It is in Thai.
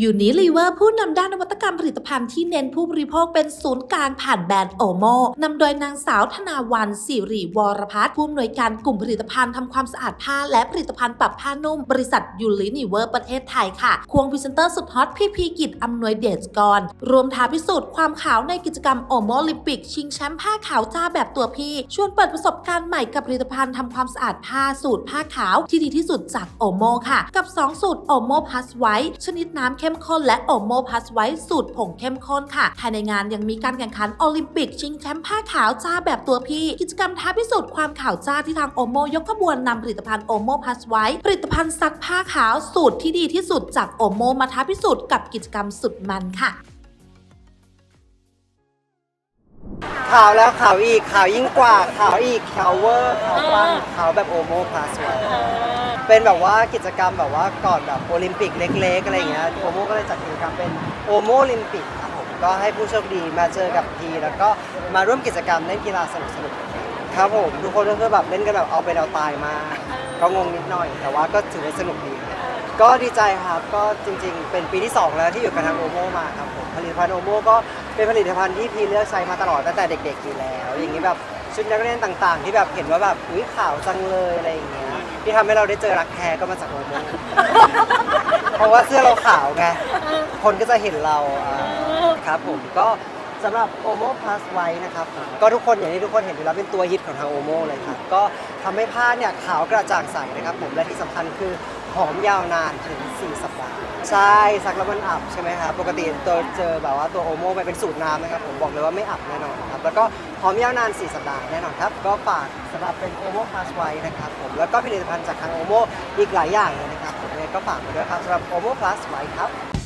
ยูนิลีเวอร์ผู้นำด้านนวัตกรรมผลิตภัณฑ์ที่เน้นผู้บริโภคเป็นศูนย์กลางผ่านแบรนด์โอโมนำโดยนางสาวธนาวันสิริวรพัฒน์ผู้อำนวยการกลุ่มผลิตภัณฑ์ทำความสะอาดผ้าและผลิตภัณฑ์ปรับผ้านุ่ม บริษัทยูนิลีเวอร์ประเทศไทยค่ะ ควงพรีเซนเตอร์สุดฮอตพี่พีกิจอำนวยเดชกร รวมท้าพิสูจน์ความขาวในกิจกรรมโอโมลิมปิก ชิงแชมป์ผ้าขาวจ้าแบบตัวพี่ชวนเปิดประสบการณ์ใหม่กับผลิตภัณฑ์ทำความสะอาดผ้าสูตรผ้าขาวที่ดีที่สุดจากโอโมค่ะ กับ 2 สูตรโอโมพัสไว้ชนิดน้ำเข้มข้นและโอโมพัสไว้สูตรผงเข้มข้นค่ะ ภายในงานยังมีการแข่งขันโอลิมปิกชิงแชมป์ผ้าขาวจ้าแบบตัวพี่ กิจกรรมท้าพิสูจน์ความขาวจ้าที่ทางโอโมยกขบวนนำผลิตภัณฑ์โอโมพัสไว้ผลิตภัณฑ์ซักผ้าขาวสูตรที่ดีที่สุดจากโอโมมาท้าพิสูจน์กับกิจกรรมสุดมันค่ะขาวแล้วขาวอีกขาวยิ่งกว่าขาวอีกขาวเวอร์ขาวปังขาวแบบโอโมพลาสไว้ เป็นแบบว่ากิจกรรมแบบว่าก่อนแบบโอลิมปิกเล็กๆอะไรอย่างเงี้ยโอโมก็เลยจัดกิจกรรมเป็นโอโมโอลิมปิกครับผมก็ให้ผู้โชคดีมาเจอกับที แล้วก็มาร่วมกิจกรรมเล่นกีฬาสนุกๆครับผมทุกคนก็คือแบบเล่นกันแบบเอาเป็นเอาตายมากก็งงนิดหน่อย แต่ว่าก็ถือว่าสนุกดีก็ดีใจครับก็จริงๆ เป็นปีที่ 2 แล้วที่อยู่กับทางโอโมมาครับผมผลิตภัณฑ์โอโมก็เป็นผลิตภัณฑ์ที่พีเลือกใช้มาตลอดตั้งแต่เด็กๆอยู่แล้ว อย่างนี้แบบชุดนักเรียนต่างๆ ที่แบบเห็นว่าแบบอุ้ยขาวจังเลยอะไรอย่างเงี้ย ที่ทำให้เราได้เจอรักแท้ก็มาจากโอโมเพราะว่าเสื้อเราขาวไง คนก็จะเห็นเราอ่าครับผมก็สำหรับ Omo Plus ไว้นะครับผมก็ทุกคนอย่างที่ทุกคนเห็นอยู่แล้วเป็นตัวฮิตของทาง Omo เลยครับ ก็ทำให้ผ้าเนี่ยขาวกระจ่างใสนะครับผมและที่สำคัญคือ หอมยาวนานถึง 4 สัปดาห์ ใช่ซักแล้วมันอับใช่ไหมครับปกติตัวเจอแบบว่าตัวโอโมันเป็นสูตรน้ำนะครับ ผมบอกเลยว่าไม่อับแน่นอนครับ แล้วก็หอมยาวนาน 4 สัปดาห์แน่นอนครับ ก็ฝากสำหรับเป็นโอโม่พาสไว้นะครับผมแล้วก็ผลิตภัณฑ์จากทางโอโม่อีกหลายอย่างเลยนะครับผมยังไงก็ฝากมาด้วยครับสำหรับโอโม่พลาสไว้ครับ